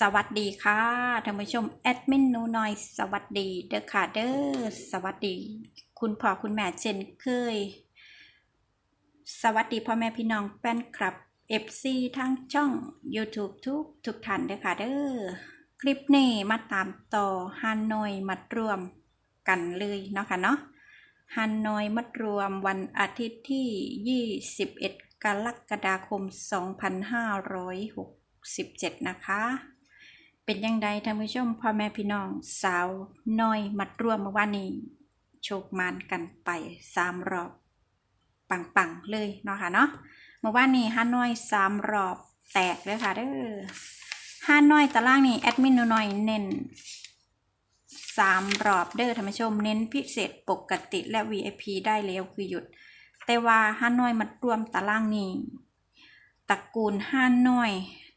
สวัสดีค่ะท่านผู้ชมแอดมินนูน้อยสวัสดีเด้อค่ะเด้อสวัสดี คุณพ่อคุณแม่เช่นเคย สวัสดีพ่อแม่พี่น้องแฟนคลับ FC ทั้งช่อง YouTube ทุกทุกท่านเด้อค่ะเด้อคลิปนี้มาตามต่อฮานอยมัดรวมกันเลยเนาะค่ะเนาะฮานอยมัดรวมวันอาทิตย์ที่ 21 กรกฎาคม 2567 นะคะ เป็นยังไงท่านผู้ชมพ่อแม่พี่น้องสาวน้อยมัดรวมเมื่อวานนี้โชคมานกันไปสามรอบ ปังๆ เลยเนาะค่ะเนาะเมื่อวานนี้ฮาน้อยสามรอบแตกเลยค่ะเด้อฮาน้อยตารางนี่แอดมินหน่อยเน้นสามรอบเด้อท่านผู้ชมเน้นพิเศษปกติและ VIP ได้แล้วคือหยุด แต่ว่าฮาน้อยมัดรวมตารางนี้ตระกูลฮาน้อย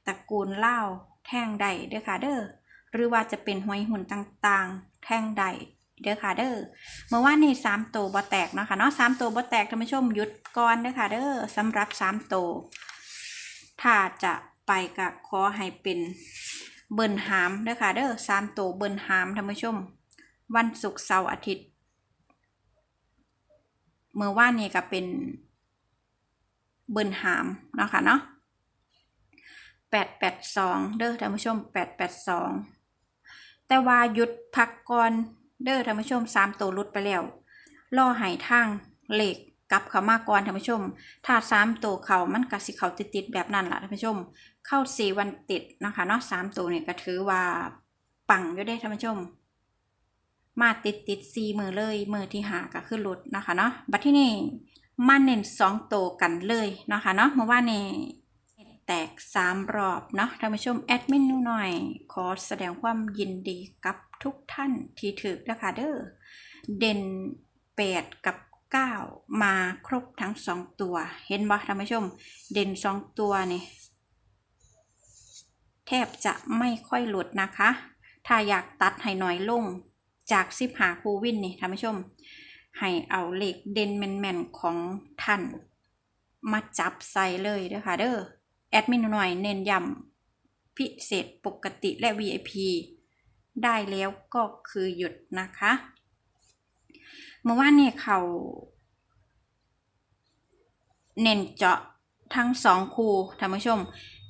ตระกูลเล่าแท่งใดเด้อค่ะเด้อหรือว่าจะเป็นหวยหุ่นต่างๆ แท่งใดเด้อค่ะเด้อเมื่อวานนี้สามตัวบ่แตกเนาะค่ะเนาะสามตัวบ่แตกท่านผู้ชมหยุดก่อนเด้อค่ะเด้อสำหรับสามตัวถ้าจะไปก็ขอให้เป็นเบิ่นหามเด้อค่ะเด้อสามตัวเบิ่นหามท่านผู้ชม วันศุกร์เสาร์อาทิตย์เมื่อวานนี้ก็เป็นเบิ่นหามเนาะค่ะเนาะ แปดแปดสองเด้อท่านผู้ชมแปดแปดสองแต่ว่าหยุดพักก่อนเด้อท่านผู้ชมสามตัวลุดไปแล้วล่อหายทางเหล็กกลับเขามาก่อนท่านผู้ชม ถ้าสามตัวเขามันกสิเขาติดติดๆแบบนั้นล่ะท่านผู้ชม เข้าสี่วันติดนะคะเนาะสามตัวเนี่ยก็ถือว่าปังอยู่ได้ท่านผู้ชม มาติดติดสี่มือเลย มือที่หาก็คือหลุดนะคะเนาะ บัดที่นี่มาเน้นสองตัวกันเลยนะคะเนาะเมื่อวานนี้ แตกสามรอบเนาะท่านผู้ชมแอดมินหนูหน่อย ขอแสดงความยินดีกับทุกท่านที่ถือนะคะเด้อเด่นแปดกับเก้ามาครบทั้งสองตัว เห็นบ่ท่านผู้ชม เด่นสองตัวนี่แทบจะไม่ค่อยหลุดนะคะ ถ้าอยากตัดให้หน้อยลงจากสิบหาคูวินนี่ท่านผู้ชม ให้เอาเหลขเด่นแมนๆของท่านมาจับใส่เลยเด้อค่ะเด้อ แอดมินหน่อยเน้นย้ำพิเศษปกติและ VIP ได้แล้วก็คือหยุดนะคะ เมื่อวานนี่เขา เน้นเจาะทั้งสองคู่ท่านผู้ชม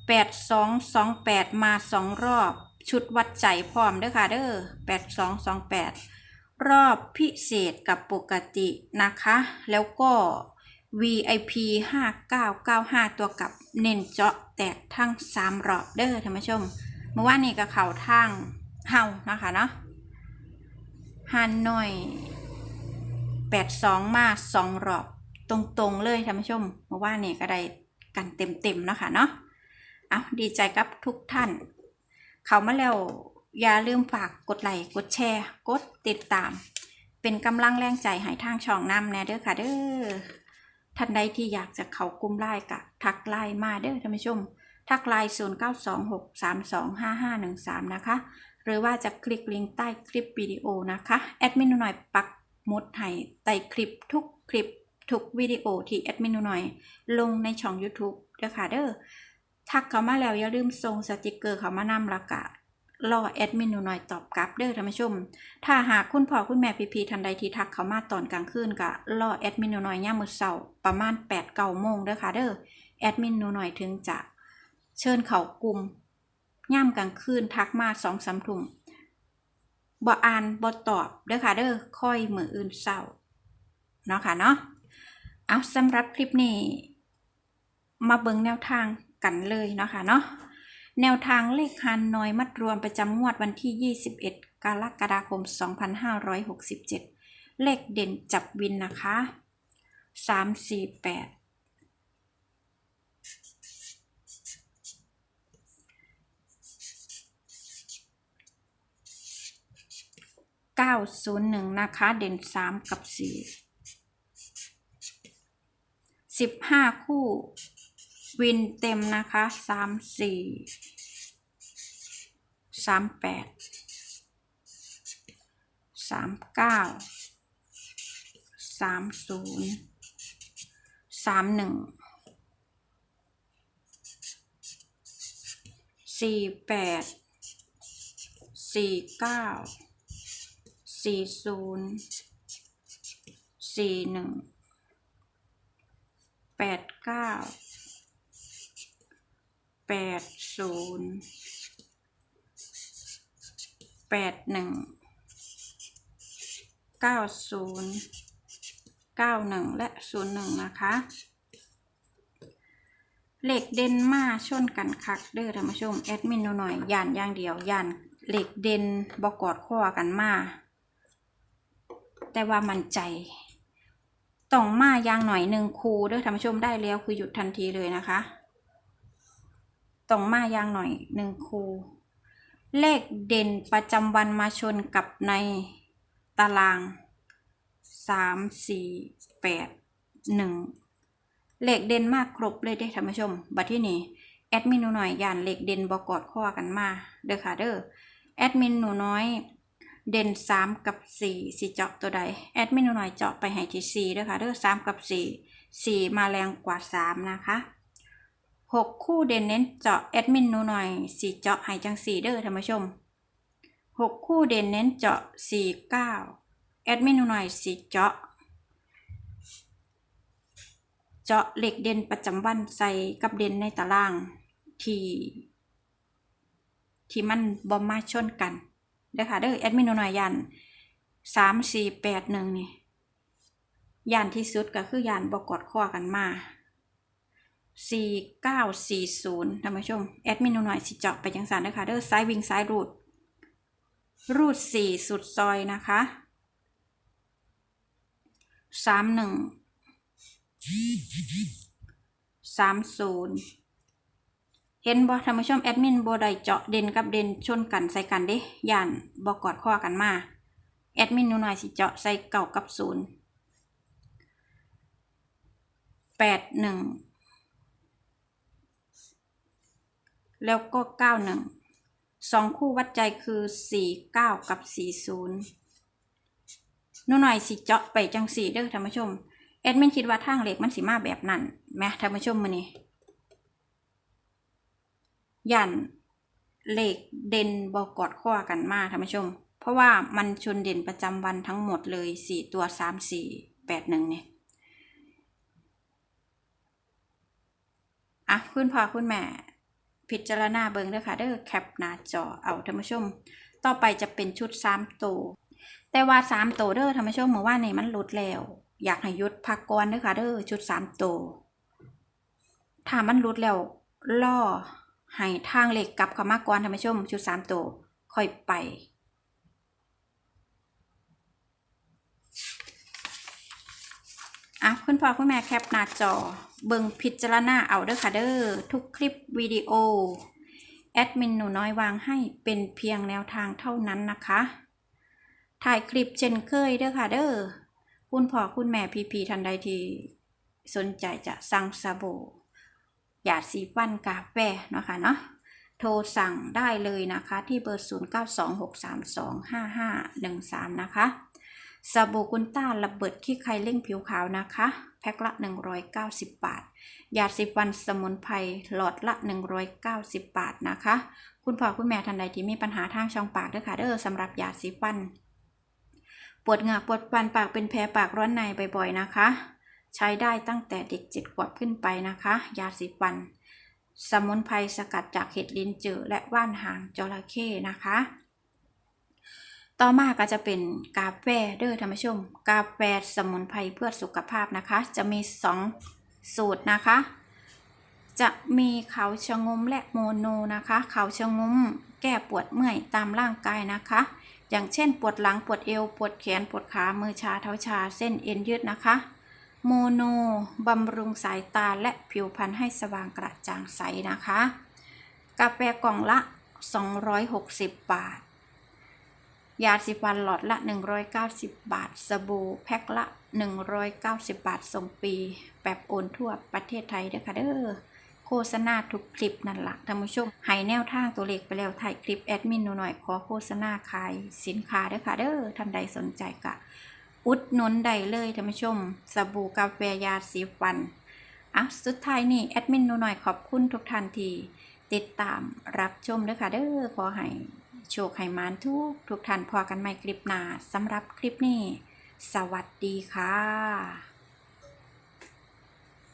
แปดสองสองแปดมาสองรอบ ชุดวัดใจพร้อมเด้อค่ะเด้อแปดสองสองแปดรอบพิเศษกับปกตินะคะ แล้วก็ VIP 5995 ตัวกับเน้นเจาะแตกทั้ง3รอบเด้อท่านผู้ชม เมื่อวานนี้ก็เข่าทางเฮานะคะเนาะฮันหน่อย 82 มา 2 รอบ ตรงๆเลยท่านผู้ชม เมื่อวานนี้ก็ได้กันเต็มๆนะคะเนาะเอาดีใจกับทุกท่าน เขามาแล้วอย่าลืมฝากกดไลค์กดแชร์ กดติดตาม เป็นกำลังแรงใจให้ทางช่องนำแน่เด้อค่ะเด้อ ท่านใดที่อยากจะเข้ากลุ่มไลน์กะทักไลน์มาเด้อท่านผู้ชม ทักไลน์0926325513 นะคะ หรือว่าจะคลิกลิงก์ใต้คลิปวิดีโอนะคะ แอดมินหน่อยปักมุดให้ใต้คลิปทุกคลิปทุกวิดีโอที่แอดมินหน่อย ลงในช่อง YouTube เด้อค่ะเด้อทักเขามาแล้วอย่าลืมส่งสติกเกอร์เขามานำละกะ รอแอดมินหน่อยตอบกลับเด้อท่านผู้ชม ถ้าหากคุณพ่อคุณแม่พีพีทันใดที่ทักเขามาตอนกลางคืนก็รอแอดมินหน่อยย่ามมือเสาประมาณ8ปดเก้าโมงเด้อค่ะเด้อแอดมินหน่อยถึงจะเชิญเขากลุ่มย่ามกลางคืนทักมาสองสามทุ่มบ่อ่านบ่ตอบเด้อค่ะเด้อค่อยมืออื่นเศร้าเนาะค่ะเนาะเอาสำหรับคลิปนี้ มาเบิ่งแนวทางกันเลยเนาะค่ะเนาะ แนวทางเลขฮันน้อยมัดรวมประจำงวดวันที่ 21 กรกฎาคม 2567 เลขเด่นจับวินนะคะ 348 901 นะคะ เด่น 3 กับ 4 15 คู่ วินเต็มนะคะ 3 4 34 38 39 30 31สี่แปดสี่เก้าสี่ศูนย์สี่หนึ่งแปดเก้าแปดศูนย์ แปดหนึ่งเก้าศูนย์เก้าหนึ่งและศูนย์หนึ่งนะคะเหล็กเด่นมาชนกันคักเด้อท่านผู้ชมแอดมินหน่อยย่านอย่างเดียวย่านเหล็กเด่นบกอดข้อกันมาแต่ว่ามันใจต้องมาอย่างหน่อยหนึ่งคูเด้อท่านผู้ชมได้แล้วคือหยุดทันทีเลยนะคะต้องมาอย่างหน่อยหนึ่งคู เลขเด่นประจำวันมาชนกับในตารางสามสี่แปดหนึ่งเหล็กเด่นมากครบเลยเด้ท่านผู้ชม บัดที่นี่แอดมินหนูหน่อยย่านเหล็กเด่นบอกอดข้อกันมา เด้อค่ะเด้อแอดมินหนูน้อยเด่นสามกับสี่สีเจาะตัวใด แอดมินหนูหน่อยเจาะไปให้ที่สี่เด้อค่ะเด้อสามกับสี่สี่มาแรงกว่าสามนะคะ หกคู่เด่นเน้นเจาะแอดมินหนูหน่อยสี่เจาะให้จังสี่เด้อท่านผู้ชมหกคู่เด่นเน้นเจาะสี่เก้าแอดมินหนูหน่อยสี่เจาะ เจาะเหล็กเด่นประจำวันใส่กับเด่นในตารางที่ที่มันบอมมาชนกันเด้อค่ะเด้อแอดมินหน่อยยันสามสี่แปดหนึ่งนี่ยานที่สุดก็คือยานบกอดข้อกันมา สี่เก้าสี่ศูนย์ท่านผู้ชม แอดมินหน่อยสิเจาะไปจังสันเด้อค่ะเด้อซ้ายวิ่งซ้ายรูด รูดสี่สุดซอยนะคะสามหนึ่งสามศูนย์เห็นบ่ท่านผู้ชมแอดมินโบได้เจาะเด่นกับเด่นชนกันใส่กันเด้ย่านบ่กอดข้อกันมา แอดมินหนูหน่อยสิเจาะใส่เก่ากับศูนย์แปดหนึ่ง แล้วก็เก้าหนึ่งสองคู่วัดใจคือสี่เก้ากับสี่ศูนย์นูหน่อยสิเจาะไปจังสี่เด้อท่านผู้ชมแอดมินคิดว่าทางเหล็กมันสิมาแบบนั้นแหมท่านผู้ชมมื้อนี้ยันเหล็กเด่นบอกกอดข้อกันมาท่านผู้ชม เพราะว่ามันชนเด่นประจำวันทั้งหมดเลยสี่ตัวสามสี่แปดหนึ่งเนี่ยอะคุณพ่อคุณแม่ พิจารณาเบิงเด้อค่ะเด้อแคปหน้าจอเอาท่านผู้ชม ต่อไปจะเป็นชุดสามตัวแต่ว่าสามตัวเด้อท่านผู้ชมเมื่อวานนี้มันหลุดแล้ว อยากให้ยุดพักก่อนเด้อค่ะเด้อชุดสามตัวถ้ามันหลุดแล้วล่อให้ทางเหล็กกลับเข้ามาก่อนท่านผู้ชมชุดสามตัวค่อยไป อะคุณพ่อคุณแม่แคปหน้าจอ เบิ่งพิจารณาเอาเด้อค่ะเด้อทุกคลิปวิดีโอ แอดมินหนูน้อยวางให้เป็นเพียงแนวทางเท่านั้นนะคะ ถ่ายคลิปเช่นเคยเด้อค่ะเด้อคุณพ่อคุณแม่พีพีทันใดที่สนใจจะสั่งสบู่ยาดสีฟันกาแฟเนาะค่ะเนาะโทรสั่งได้เลยนะคะที่เบอร์ 0926325513 นะคะ สบู่กุนต้าระเบิดที่ใครเร่งผิวขาวนะคะ แพ็คละ 190 บาท ยาสีฟันสมุนไพรหลอดละ 190 บาทนะคะ คุณพ่อคุณแม่ทันใดที่มีปัญหาทางช่องปากด้อค่ะเด้อสำหรับยาสีฟัน ปวดเหงือกปวดฟันปากเป็นแผลปากร้อนในบ่อยๆนะคะ ใช้ได้ตั้งแต่เด็กเจ็ดขวบขึ้นไปนะคะ ยาสีฟัน สมุนไพรสกัดจากเห็ดลินจือและว่านหางจระเข้นะคะ ต่อมาก็จะเป็นกาแฟเด้อท่านผู้ชม กาแฟสมุนไพรเพื่อสุขภาพนะคะ จะมี 2 สูตรนะคะ จะมีเขาชะงมและโมโนนะคะ เขาชะงมแก้ปวดเมื่อยตามร่างกายนะคะ อย่างเช่น ปวดหลังปวดเอว ปวดแขนปวดขามือชาเท้าชาเส้นเอ็นยืดนะคะ โมโนบำรุงสายตาและผิวพรรณให้สว่างกระจ่างใสนะคะ กาแฟกล่องละ 260 บาท ยาสีฟันหลอดละ 190 บาท สบู่แพ็คละ 190 บาทส่งปี แบบโอนทั่วประเทศไทยเด้อค่ะเด้อโฆษณาทุกคลิปนั่นละท่านผู้ชมให้แนวทางตัวเลขไปแล้วถ่ายคลิปแอดมินหนูหน่อยขอโฆษณาขายสินค้าเด้อค่ะเด้อท่านใดสนใจกะ อุดหนุนได้เลยท่านผู้ชม สบู่กาแฟยาสีฟันอะสุดท้ายนี่แอดมินหนูหน่อยขอบคุณทุกท่านที่ติดตามรับชมเด้อค่ะเด้อขอให้ โชคให้มานทุกทุกท่านพอกันใหม่คลิปหน้าสำหรับคลิปนี้ สวัสดีค่ะ